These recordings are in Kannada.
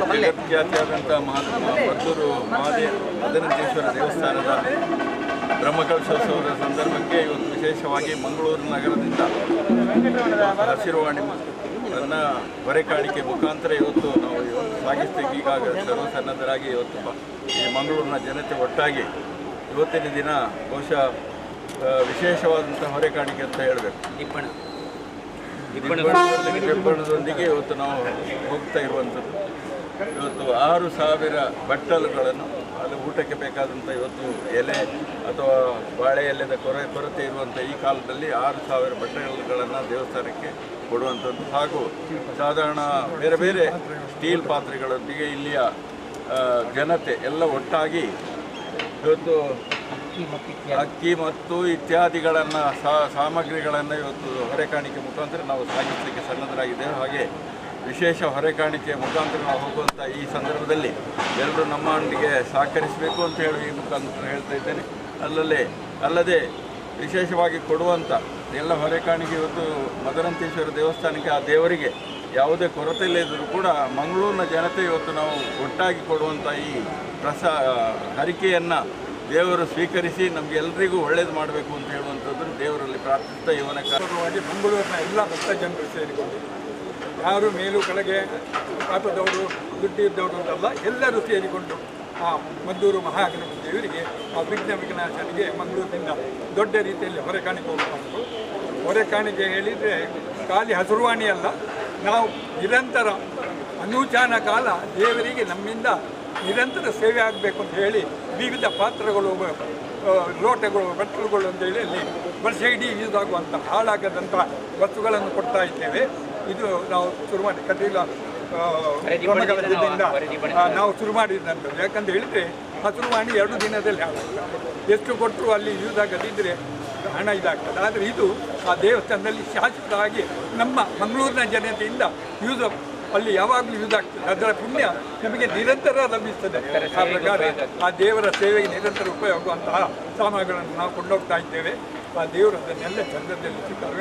ಜಗತ್ಖ್ಯಾತಿಯಾದಂಥ ಮಹಾತ್ಮ ಮದ್ದೂರು ಮಹಾದೇವ ಮದನಂತೇಶ್ವರ ದೇವಸ್ಥಾನದ ಬ್ರಹ್ಮಕಲಶೋತ್ಸವದ ಸಂದರ್ಭಕ್ಕೆ ಇವತ್ತು ವಿಶೇಷವಾಗಿ ಮಂಗಳೂರು ನಗರದಿಂದ ಹಸಿರುವಾಣಿ ನನ್ನ ಹೊರೆಕಾಣಿಕೆ ಮುಖಾಂತರ ಇವತ್ತು ನಾವು ಇವತ್ತು ಸಾಗಿಸ್ಲಿಕ್ಕೆ ಈಗಾಗಲೇ ಸರ್ವಸನ್ನದ್ಧರಾಗಿ ಇವತ್ತು ಈ ಮಂಗಳೂರಿನ ಜನತೆ ಒಟ್ಟಾಗಿ ಇವತ್ತಿನ ದಿನ ಬಹುಶಃ ವಿಶೇಷವಾದಂಥ ಹೊರೆ ಕಾಣಿಕೆ ಅಂತ ಹೇಳಬೇಕು. ಹೆಬ್ಬಣದೊಂದಿಗೆ ಇವತ್ತು ನಾವು ಹೋಗ್ತಾ ಇರುವಂಥದ್ದು. ಇವತ್ತು ಆರು ಸಾವಿರ ಬಟ್ಟಲುಗಳನ್ನು ಅದು ಊಟಕ್ಕೆ ಬೇಕಾದಂಥ ಇವತ್ತು ಎಲೆ ಅಥವಾ ಬಾಳೆ ಎಲೆದ ಕೊರೆ, ಕೊರತೆ ಇರುವಂಥ ಈ ಕಾಲದಲ್ಲಿ ಆರು ಸಾವಿರ ಬಟ್ಟಲುಗಳನ್ನು ದೇವಸ್ಥಾನಕ್ಕೆ ಕೊಡುವಂಥದ್ದು ಹಾಗೂ ಸಾಧಾರಣ ಬೇರೆ ಬೇರೆ ಸ್ಟೀಲ್ ಪಾತ್ರೆಗಳೊಂದಿಗೆ ಇಲ್ಲಿಯ ಜನತೆ ಎಲ್ಲ ಒಟ್ಟಾಗಿ ಇವತ್ತು ಅಕ್ಕಿ ಮತ್ತು ಇತ್ಯಾದಿಗಳನ್ನು ಸಾಮಗ್ರಿಗಳನ್ನು ಇವತ್ತು ಹೊರೆಕಾಣಿಕೆ ಮುಖಾಂತರ ನಾವು ಸಾಗಿಸಲಿಕ್ಕೆ ಸನ್ನದ್ಧರಾಗಿದ್ದೇವೆ. ಹಾಗೆ ವಿಶೇಷ ಹೊರೆಕಾಣಿಕೆ ಮುಖಾಂತರ ನಾವು ಹೋಗುವಂಥ ಈ ಸಂದರ್ಭದಲ್ಲಿ ಎಲ್ಲರೂ ನಮ್ಮೊಂದಿಗೆ ಸಹಕರಿಸಬೇಕು ಅಂತ ಹೇಳಿ ಈ ಮುಖಾಂತರ ಹೇಳ್ತಾ ಇದ್ದೇನೆ. ಅಲ್ಲಲ್ಲೇ, ಅಲ್ಲದೆ ವಿಶೇಷವಾಗಿ ಕೊಡುವಂಥ ಎಲ್ಲ ಹೊರೆಕಾಣಿಕೆ ಇವತ್ತು ಮದರಂತೇಶ್ವರ ದೇವಸ್ಥಾನಕ್ಕೆ ಆ ದೇವರಿಗೆ ಯಾವುದೇ ಕೊರತೆ ಇಲ್ಲದಿದ್ದರೂ ಕೂಡ ಮಂಗಳೂರಿನ ಜನತೆ ಇವತ್ತು ನಾವು ಒಟ್ಟಾಗಿ ಕೊಡುವಂಥ ಈ ಪ್ರಸ, ಹರಿಕೆಯನ್ನು ದೇವರು ಸ್ವೀಕರಿಸಿ ನಮಗೆಲ್ಲರಿಗೂ ಒಳ್ಳೇದು ಮಾಡಬೇಕು ಅಂತ ಹೇಳುವಂಥದ್ದು ದೇವರಲ್ಲಿ ಪ್ರಾರ್ಥಿಸ್ತಾ ಇವನ ಕಾರಣವಾಗಿ ಮಂಗಳೂರಿನ ಎಲ್ಲ ಭಕ್ತ ಜನರು ಸೇರಿಕೊಂಡು ಯಾರು ಮೇಲು ಕೆಳಗೆ ಪಾಪದವರು ದುಡ್ಡು ಇದ್ದವರು ಅಂತಲ್ಲ ಎಲ್ಲರೂ ಸೇರಿಕೊಂಡು ಆ ಮದ್ದೂರು ಮಹಾಗಣಪತಿ ದೇವರಿಗೆ ಆ ವಿಘ್ನ ವಿಘ್ನಾಚಾರಿಗೆ ಮಂಗಳೂರಿನಿಂದ ದೊಡ್ಡ ರೀತಿಯಲ್ಲಿ ಹೊರೆ ಕಾಣಿಕೆ ಹೋಗಬೇಕು ಹೊರೆ ಕಾಣಿಕೆ ಹೇಳಿದರೆ ಖಾಲಿ ಹಸುರುವಾಣಿ ಅಲ್ಲ, ನಾವು ನಿರಂತರ ಅನೂಚಾನ ಕಾಲ ದೇವರಿಗೆ ನಮ್ಮಿಂದ ನಿರಂತರ ಸೇವೆ ಆಗಬೇಕು ಅಂತ ಹೇಳಿ ವಿವಿಧ ಪಾತ್ರಗಳು ಲೋಟಗಳು ಬಟ್ಟಲುಗಳು ಅಂತೇಳಿ ಅಲ್ಲಿ ವರ್ಷ ಇಡೀ ಯೂಸ್ ಆಗುವಂಥ ಹಾಳಾಗದಂಥ ವಸ್ತುಗಳನ್ನು ಕೊಡ್ತಾ ಇದ್ದೇವೆ. ಇದು ನಾವು ಶುರು ಮಾಡಿ ಕಟೀಲ ನಾವು ಶುರು ಮಾಡಿದಂಥದ್ದು ಯಾಕಂತ ಹೇಳಿದರೆ ಹಸುರುವಾಣಿ ಎರಡು ದಿನದಲ್ಲಿ ಹಾಳಾಗ್ತದೆ. ಎಷ್ಟು ಕೊಟ್ಟರು ಅಲ್ಲಿ ಯೂಸ್ ಆಗದಿದ್ದರೆ ಹಣ ಇದಾಗ್ತದೆ. ಆದರೆ ಇದು ಆ ದೇವಸ್ಥಾನದಲ್ಲಿ ಶಾಶ್ವತವಾಗಿ ನಮ್ಮ ಮಂಗಳೂರಿನ ಜನತೆಯಿಂದ ಯೂಸ್ ಅಲ್ಲಿ ಯಾವಾಗಲೂ ಯೂಸ್ ಆಗ್ತದೆ. ಅದರ ಪುಣ್ಯ ನಮಗೆ ನಿರಂತರ ಲಭಿಸ್ತದೆ. ಆ ಪ್ರಕಾರ ಆ ದೇವರ ಸೇವೆಗೆ ನಿರಂತರ ಉಪಯೋಗವಂತಹ ಸಾಮಾನುಗಳನ್ನು ನಾವು ಕೊಂಡೋಗ್ತಾ ಇದ್ದೇವೆ. ಆ ದೇವರು ಅದನ್ನೆಲ್ಲ ಚಂದ್ರದಲ್ಲಿ ಸ್ವೀಕಾರ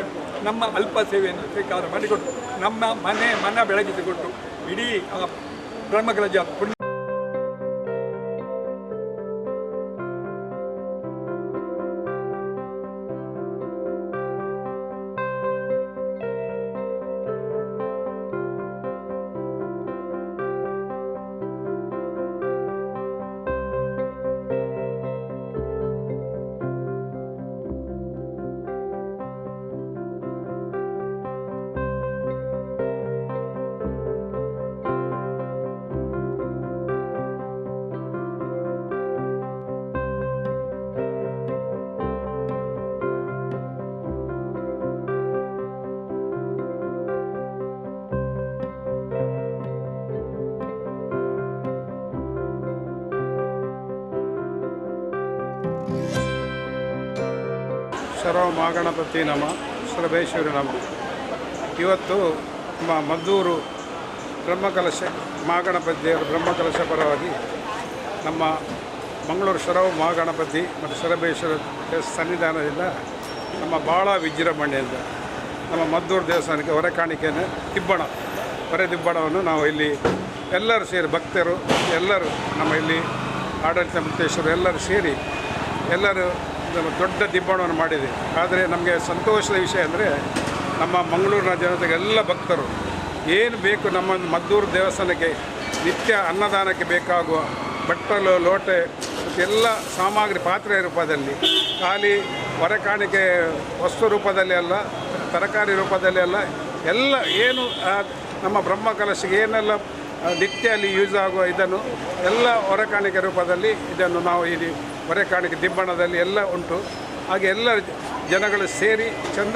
ನಮ್ಮ ಅಲ್ಪ ಸೇವೆಯನ್ನು ಸ್ವೀಕಾರ ಮಾಡಿಕೊಟ್ಟು ನಮ್ಮ ಮನೆ ಮನ ಬೆಳಗಿಸಿಕೊಟ್ಟು ಇಡೀ ಆ ಬ್ರಹ್ಮಗಳ ಪುಣ್ಯ ಸರ್ವ ಮಹಾಗಣಪತಿ ನಮ ಸುರಭೇಶ್ವರಿ ನಮ. ಇವತ್ತು ನಮ್ಮ ಮದ್ದೂರು ಬ್ರಹ್ಮಕಲಶ ಮಹಾಗಣಪತಿ ದೇವರ ಬ್ರಹ್ಮಕಲಶ ಪರವಾಗಿ ನಮ್ಮ ಮಂಗಳೂರು ಶರವ ಮಹಾಗಣಪತಿ ಮತ್ತು ದೇವಸ್ಥಾನ ಸನ್ನಿಧಾನದಿಂದ ನಮ್ಮ ಭಾಳ ವಿಜೃಂಭಣೆಯಿಂದ ನಮ್ಮ ಮದ್ದೂರು ದೇವಸ್ಥಾನಕ್ಕೆ ಹೊರೆ ಕಾಣಿಕೆಯನ್ನು ದಿಬ್ಬಣ ಹೊರೆ ದಿಬ್ಬಣವನ್ನು ನಾವು ಇಲ್ಲಿ ಎಲ್ಲರೂ ಸೇರಿ ಭಕ್ತರು, ಎಲ್ಲರೂ ನಮ್ಮ ಇಲ್ಲಿ ಆಡಳಿತ ಮುಕ್ತೇಶ್ವರು ಎಲ್ಲರೂ ಸೇರಿ ಎಲ್ಲರೂ ದೊಡ್ಡ ದಿಬ್ಬಣವನ್ನು ಮಾಡಿದೆ ಆದರೆ ನಮಗೆ ಸಂತೋಷದ ವಿಷಯ ಅಂದರೆ ನಮ್ಮ ಮಂಗಳೂರಿನ ಜನತೆಗೆಲ್ಲ ಭಕ್ತರು, ಏನು ಬೇಕು ನಮ್ಮ ಮದ್ದೂರು ದೇವಸ್ಥಾನಕ್ಕೆ ನಿತ್ಯ ಅನ್ನದಾನಕ್ಕೆ ಬೇಕಾಗುವ ಬಟ್ಟಲು, ಲೋಟೆ, ಎಲ್ಲ ಸಾಮಗ್ರಿ ಪಾತ್ರೆ ರೂಪದಲ್ಲಿ, ಖಾಲಿ ಹೊರಕಾಣಿಕೆ ವಸ್ತು ರೂಪದಲ್ಲಿ ಅಲ್ಲ, ತರಕಾರಿ ರೂಪದಲ್ಲಿ ಅಲ್ಲ, ಎಲ್ಲ ಏನು ನಮ್ಮ ಬ್ರಹ್ಮ ಕಲಶಿಗೆ ಏನೆಲ್ಲ ನಿತ್ಯ ಅಲ್ಲಿ ಯೂಸ್ ಆಗುವ ಇದನ್ನು ಎಲ್ಲ ಹೊರಕಾಣಿಕೆ ರೂಪದಲ್ಲಿ ಇದನ್ನು ನಾವು ಇಲ್ಲಿ ಹೊರಕಾಣಿಕೆ ದಿಬ್ಬಣದಲ್ಲಿ ಎಲ್ಲ ಉಂಟು. ಹಾಗೆ ಎಲ್ಲ ಜನಗಳು ಸೇರಿ ಚಂದ